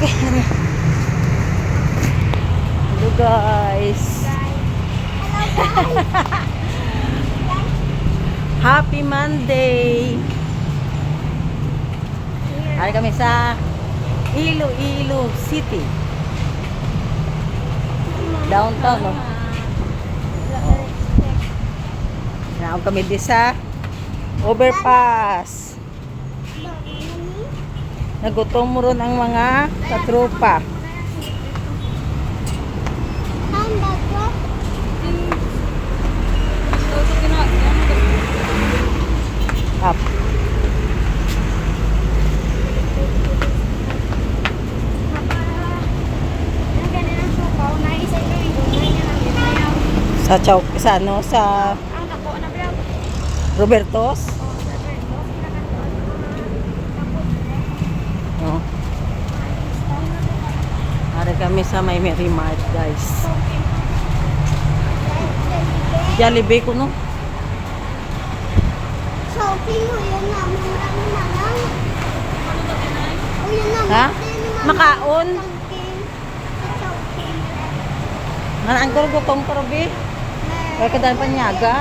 Okay. Hello guys. Happy Monday. Hari kami sa Iloilo City. Downtown, no? Naon kami di sa overpass. Nagutom ron ang mga katropa. Up. Sa Chow, sa ano, sa Robertos. Oh. Ari kami sa may Mary Mart, guys. Jollibee ko, no? Shopping mo yun na, murang na lang. O yun na, Ha? na Makaon? Nga ang gutong karobi. Kaya kadal pa niyaga.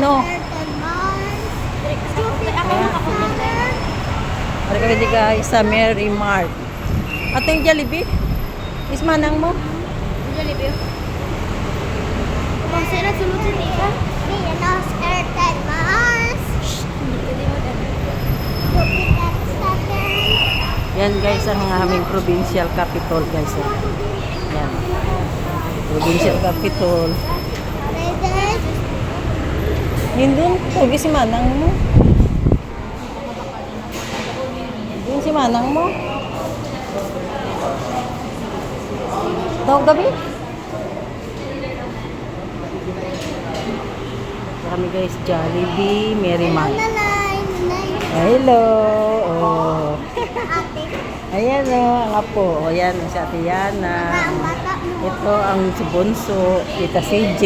No. Ari kami di guys sa Mary Mart. Ato yung Jollibee. Is manang mo? Yan guys ang aming provincial capital guys. oh. Yan. Provincial capital. Yun tugi si manang mo. Yun si manang mo. Tawag gabi? Kami guys, Jollibee, Mary Mart. Hello! Oh. Ayan o, ang apo. O yan, si Ate Yana. Ito ang si Bunso, Tita CJ.